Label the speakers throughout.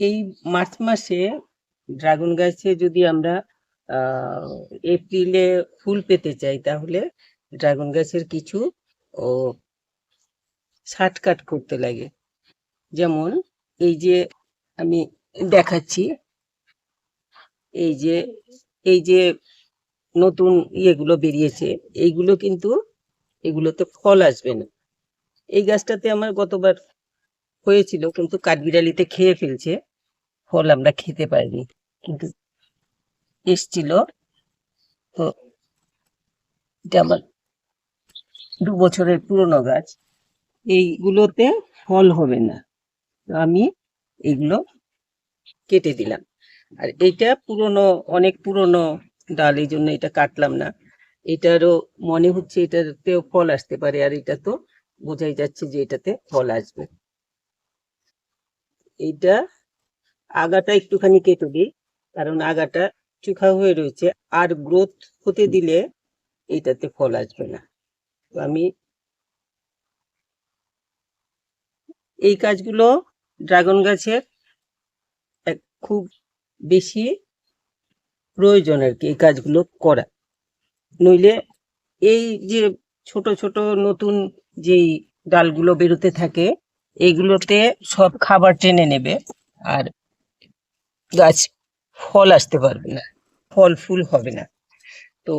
Speaker 1: এই মার্চ মাসে ড্রাগন গাছে যদি আমরা এপ্রিলে ফুল পেতে চাই, তাহলে ড্রাগন গাছের কিছু, ও কাট করতে লাগে। যেমন এই যে আমি দেখাচ্ছি, এই যে এই যে নতুন ইয়েগুলো বেরিয়েছে, এইগুলো কিন্তু, এগুলোতে ফল আসবে না। এই গাছটাতে আমার গতবার হয়েছিল, কিন্তু কাঠবিড়ালিতে খেয়ে ফেলছে। ফল আমরা খেতে পারিনি। কিন্তু এসছিল। তো এটা আমার দু বছরের পুরনো গাছ। এইগুলোতে ফল হবে না। আমি এগুলো কেটে দিলাম। আর এটা পুরনো, অনেক পুরনো ডাল, এই জন্য এটা কাটলাম না। এটারও মনে হচ্ছে এটাতেও ফল আসতে পারে, আর এটা তো বোঝাই যাচ্ছে যে এটাতে ফল আসবে। এইটা আগাটা একটুখানি কেটে দিই, কারণ আগাটা চুখা হয়ে রয়েছে। আর গ্রোথ হতে দিলে এটাতে ফল আসবে না। তো আমি এই কাজগুলো ড্রাগন গাছের খুব বেশি প্রয়োজন আর কি এই কাজগুলো করা। নইলে এই যে ছোট ছোট নতুন যেই ডালগুলো বেরোতে থাকে এইগুলোতে সব খাবার টেনে নেবে। আর গাছ ফল আসতে পারবে না, ফল ফুল হবে না। তো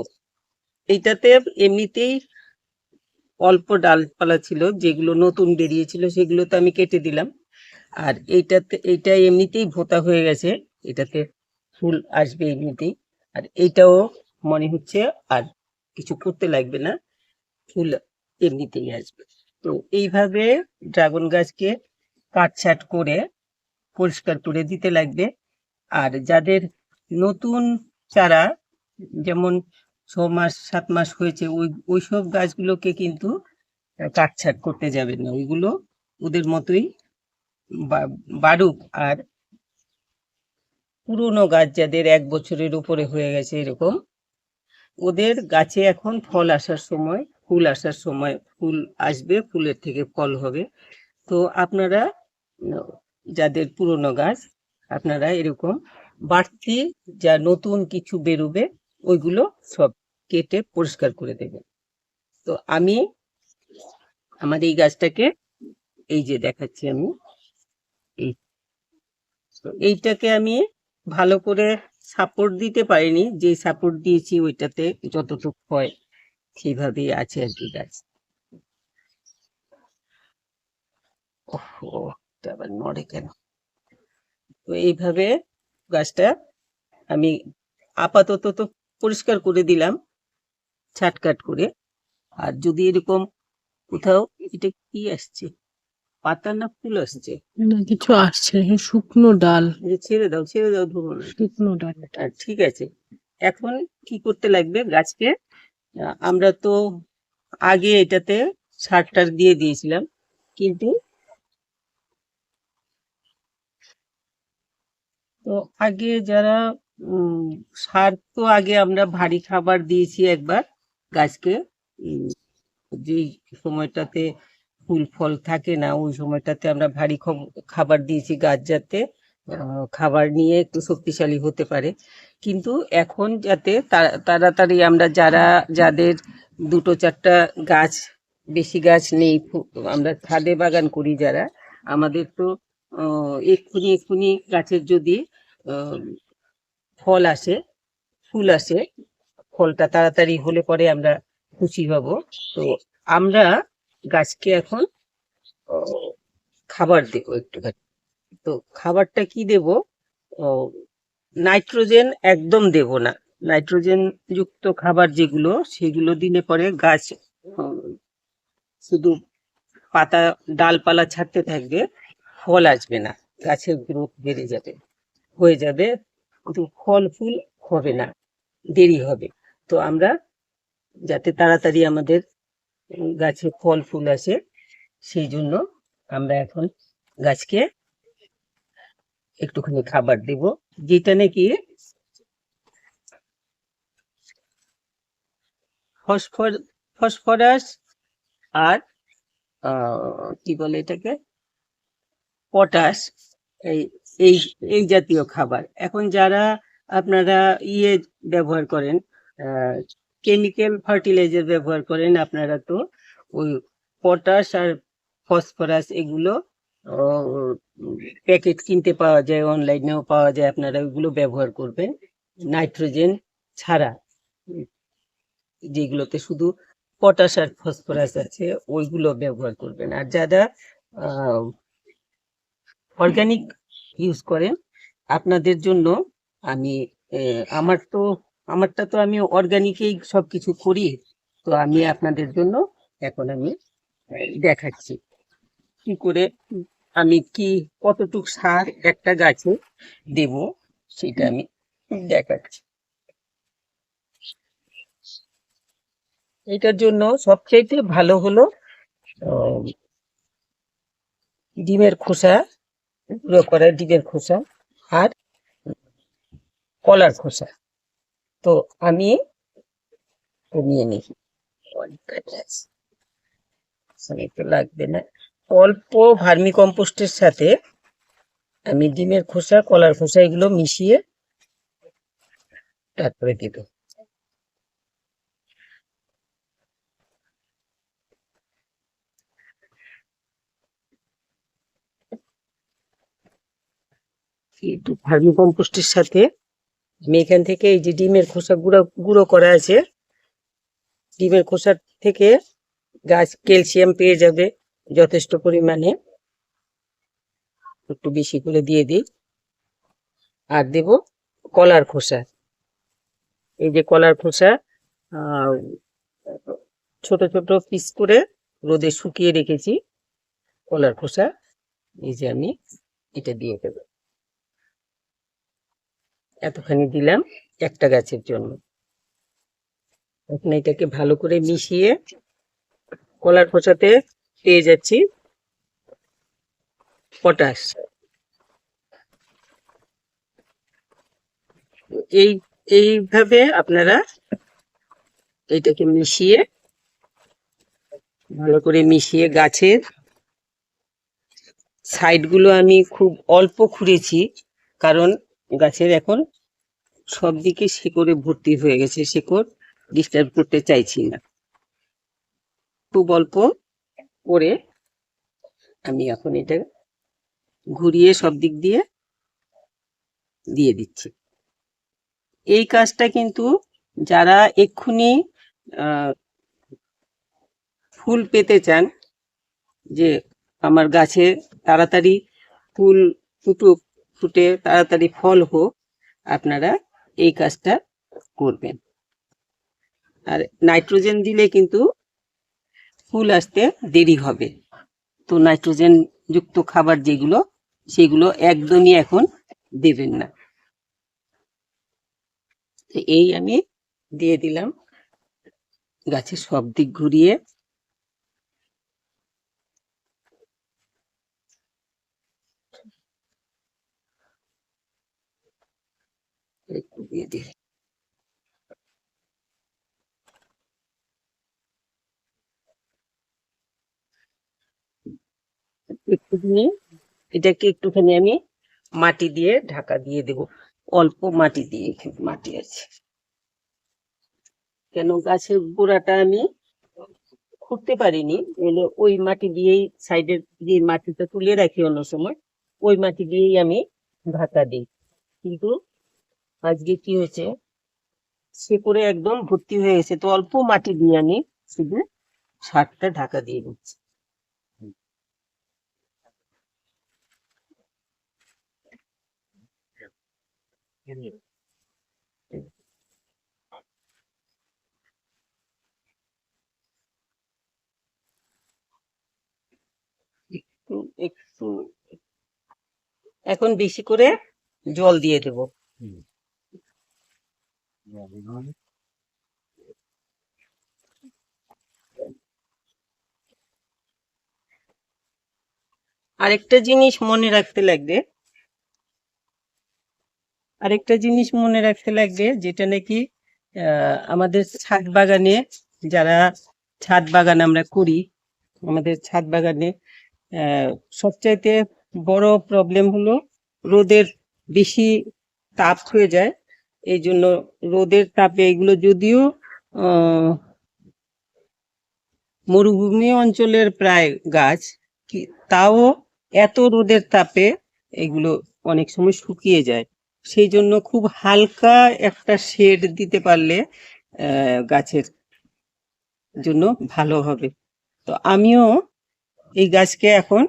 Speaker 1: এইটাতে এমনিতেই অল্প ডালপালা ছিল, যেগুলো নতুন বেরিয়েছিল সেগুলো তো আমি কেটে দিলাম। আর এইটাতে, এইটা এমনিতেই ভোতা হয়ে গেছে, এটাতে ফুল আসবে এমনিতেই। আর এইটাও মনে হচ্ছে আর কিছু করতে লাগবে না, ফুল এমনিতেই আসবে। তো এইভাবে ড্রাগন গাছকে কাটছাট করে পরিষ্কার করে দিতে লাগবে। আর যাদের নতুন চারা, যেমন ছ মাস সাত মাস হয়েছে, ওই, ওইসব গাছগুলোকে কিন্তু কাটছাট করতে যাবেন না। ওইগুলো ওদের মতোই বাড়ুক। আর পুরনো গাছ যাদের এক বছরের উপরে হয়ে গেছে এরকম, ওদের গাছে এখন ফল আসার সময়, ফুল আসার সময় ফুল আসবে, ফুলের থেকে ফল হবে। তো আপনারা, যাদের পুরনো গাছ আপনারা এরকম বাড়তি যা নতুন কিছু বেরোবে, ওইগুলো সব কেটে পরিষ্কার করে দেবেন। তো আমি আমার এই গাছটাকে, এই যে দেখাচ্ছি আমি, এই এইটাকে আমি ভালো করে সাপোর্ট দিতে পারিনি, যে সাপোর্ট দিয়েছি ওইটাতে যতটুকু হয় সেইভাবেই আছে আর কি গাছ। ওহো আবার নড়ে কেন? তো এইভাবে গাছটা আমি আপাতত তো পরিষ্কার করে দিলাম ছাটকাট করে। আর যদি এরকম কোথাও এটা কি আসছে? পাতা না ফুল আসছে?
Speaker 2: না কিছু আসছে শুকনো ডাল।
Speaker 1: ছেড়ে দাও ছেড়ে দাও ধরো
Speaker 2: শুকনো ডাল।
Speaker 1: ঠিক আছে এখন কি করতে লাগবে? গাছকে আমরা তো আগে এটাতে সার টার দিয়ে দিয়েছিলাম কিন্তু তো আগে যারা সার তো আগে আমরা ভারী খাবার দিয়েছি একবার গাছকে। যেই সময়টাতে ফুল ফল থাকে না, ওই সময়টাতে আমরা ভারী খব- খাবার দিয়েছি গাছ যাতে খাবার নিয়ে একটু শক্তিশালী হতে পারে। কিন্তু এখন যাতে তাড়াতাড়ি আমরা যারা, যাদের দুটো চারটা গাছ, বেশি গাছ নেই আমরা ছাদে বাগান করি যারা, আমাদের তো এক্ষুনি এক্ষুনি গাছের যদি ফল আসে, ফুল আসে, ফলটা তাড়াতাড়ি হলে পরে আমরা খুশি হব। তো আমরা গাছকে এখন খাবার দেবো একটুখানি। তো খাবারটা কি দেব? নাইট্রোজেন একদম দেব না। নাইট্রোজেন যুক্ত খাবার যেগুলো, সেগুলো দিলে পরে গাছ শুধু পাতা, ডালপালা ছাড়তে থাকবে। ফল আসবে না, গাছের গ্রোথ বেড়ে যাবে, হয়ে যাবে, কিন্তু ফল ফুল হবে না, দেরি হবে। তো আমরা যাতে তাড়াতাড়ি আমাদের গাছে ফল ফুল আসে, সেই জন্য আমরা এখন গাছকে একটুখানি খাবার দেব, যেটা নাকি ফসফর, ফসফরাস আর কি বলে এটাকে? পটাশ, এই এই এই জাতীয় খাবার। এখন যারা আপনারা ইয়ে ব্যবহার করেন কেমিক্যাল ফার্টিলাইজার ব্যবহার করেন, আপনারা তো ওই পটাশ আর ফসফরাস এগুলো প্যাকেট কিনতে পাওয়া যায় অনলাইনেও পাওয়া যায়, আপনারা ওইগুলো ব্যবহার করবেন নাইট্রোজেন ছাড়া। যেগুলোতে শুধু পটাশ আর ফসফরাস আছে, ওইগুলো ব্যবহার করবেন। আর যারা অর্গানিক ইউজ করেন। আপনাদের জন্য আমি আমার তো, আমারটা তো আমি অর্গানিকেই সবকিছু করি। তো আমি আপনাদের জন্য এখন আমি দেখাচ্ছি। কি করে আমি কি, কতটুক সার একটা গাছে দেব সেটা আমি দেখাচ্ছি। এটার জন্য সবচাইতে ভালো হলো ডিমের খোসা গুঁড়ো করা ডিমের খোসা আর কলার খোসা। তো আমি নিয়ে নিই। অনেক তো লাগবে না। অল্প ভার্মি কম্পোস্টের সাথে আমি ডিমের খোসা, কলার খোসা এগুলো মিশিয়ে তারপরে দিব। ভার্মি কম্পোস্টের সাথে আমি এখান থেকে এই যে ডিমের খোসা গুঁড়ো গুঁড়ো করা আছে, ডিমের খোসা থেকে গাছ ক্যালসিয়াম পেয়ে যাবে যথেষ্ট পরিমাণে। একটু বেশি করে দিয়ে দিই। আর দেব কলার খোসা। এই যে কলার খোসা ছোট ছোট পিস করে রোদে শুকিয়ে রেখেছি কলার খোসা। এই যে আমি এটা দিয়ে দেবো। এতখানি দিলাম একটা গাছের জন্য। এখন এটাকে ভালো করে মিশিয়ে কলার খোসাতে পেয়ে যাচ্ছি পটাশ। এই, এইভাবে আপনারা এটাকে মিশিয়ে ভালো করে মিশিয়ে গাছের সাইডগুলো আমি খুব অল্প খুঁড়েছি, কারণ গাছের এখন সব দিকে শিকড়ে ভর্তি হয়ে গেছে, শিকড় ডিস্টার্ব করতে চাইছি না। খুব অল্প করে আমি এখন এটা ঘুরিয়ে সব দিক দিয়ে দিয়ে দিচ্ছি। এই কাজটা কিন্তু যারা এক্ষুনি ফুল পেতে চান, যে আমার গাছে তাড়াতাড়ি ফুল ফুটুক ফুটে তাড়াতাড়ি ফল হোক, আপনারা এই কাজটা করবেন। আর নাইট্রোজেন দিলে কিন্তু ফুল আসতে দেরি হবে। তো নাইট্রোজেন যুক্ত খাবার যেগুলো, সেগুলো একদমই এখন দেবেন না। এই আমি দিয়ে দিলাম। গাছের সব দিক ঘুরিয়ে একটু দিয়ে দিই এটাকে একটুখানি আমি মাটি দিয়ে ঢাকা দিয়ে দেব। অল্প মাটি দিয়ে মাটি আছে। কেন গাছের গোড়াটা আমি খুঁড়তে পারিনি, এলে ওই মাটি দিয়েই সাইডের যে মাটিটা তুলে রাখি অন্য সময়, ওই মাটি দিয়েই আমি ঢাকা দিই। কিন্তু আজকে কি হয়েছে? সে করে একদম ভর্তি হয়ে গেছে। তো অল্প মাটি দিয়ে আমি শুধু সারটা ঢাকা দিয়ে দিচ্ছি। একটু একটু এখন বেশি করে জল দিয়ে দেব। আরেকটা জিনিস মনে রাখতে লাগবে। আরেকটা জিনিস মনে রাখতে লাগবে, যেটা নাকি আমাদের ছাদ বাগানে যারা ছাদ বাগান আমরা করি, আমাদের ছাদ বাগানে সবচাইতে বড় প্রবলেম হলো রোদের বেশি তাপ হয়ে যায়। এই জন্য রোদের তাপে এগুলো যদিও মরুভূমি অঞ্চলের প্রায় গাছ তাও এত রোদের তাপে এগুলো অনেক সময় শুকিয়ে যায়। সেই জন্য খুব হালকা একটা শেড দিতে পারলে গাছের জন্য ভালো হবে। তো আমিও এই গাছকে এখন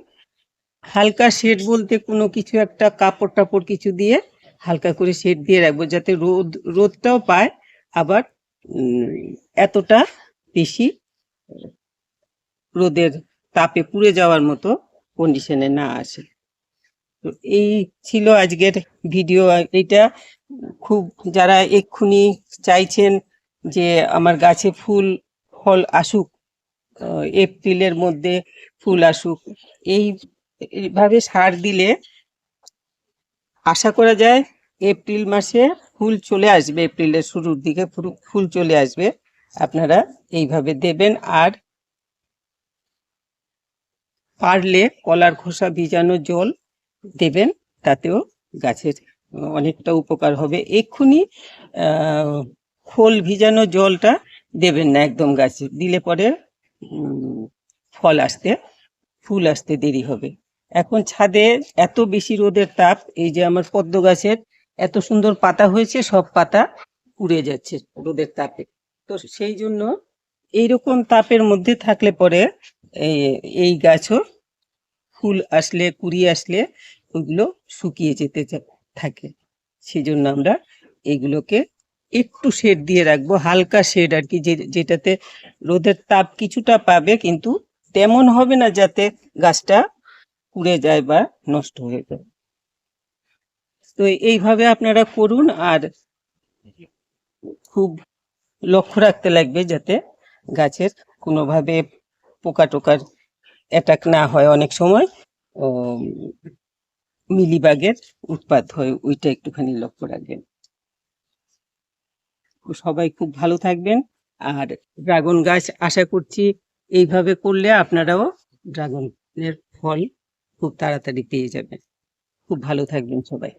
Speaker 1: হালকা শেড বলতে কোনো কিছু একটা কাপড় টাপড় কিছু দিয়ে হালকা করে শেড দিয়ে রাখব যাতে রোদ, রোদটাও পায়। আবার এতটা বেশি রোদের তাপে পুড়ে যাওয়ার মতো কন্ডিশনে না আসে। তো এই ছিল আজকের ভিডিও এটা খুব, যারা এক্ষুনি চাইছেন যে আমার গাছে ফুল, ফল আসুক এপ্রিলের মধ্যে ফুল আসুক, এই, এইভাবে সার দিলে আশা করা যায় এপ্রিল মাসে ফুল চলে আসবে, এপ্রিলের শুরুর দিকে ফুল- চলে আসবে। আপনারা এইভাবে দেবেন আর পারলে কলার খোসা ভিজানো জল দেবেন, তাতেও গাছের অনেকটা উপকার হবে। এক্ষুনি খোল ভিজানো জলটা দেবেন না একদম গাছে, দিলে পরে ফল আসতে, ফুল আসতে দেরি হবে। এখন ছাদে এত বেশি রোদের তাপ, এই যে আমার পদ্ম গাছের এত সুন্দর পাতা হয়েছে, সব পাতা পুড়ে যাচ্ছে রোদের তাপে। তো সেই জন্য এইরকম তাপের মধ্যে থাকলে পরে এই গাছও ফুল আসলে, কুড়ি আসলে ওইগুলো শুকিয়ে যেতে থাকে। সেই জন্য আমরা এগুলোকে একটু শেড দিয়ে রাখব, হালকা শেড আর কি, যে- যেটাতে রোদের তাপ কিছুটা পাবে, কিন্তু তেমন হবে না যাতে গাছটা পুড়ে যায় বা নষ্ট হয়ে যায়। তো এইভাবে আপনারা করুন আর খুব লক্ষ্য রাখতে লাগবে যাতে গাছের কোনোভাবে পোকা টোকার অ্যাটাক না হয়। অনেক সময় মিলিবাগের উৎপাত হয়, ওইটা একটুখানি লক্ষ্য রাখবেন। সবাই খুব ভালো থাকবেন আর ড্রাগন গাছ আশা করছি এইভাবে করলে আপনারাও ড্রাগনের ফল খুব তাড়াতাড়ি পেয়ে যাবেন। খুব ভালো থাকবেন সবাই।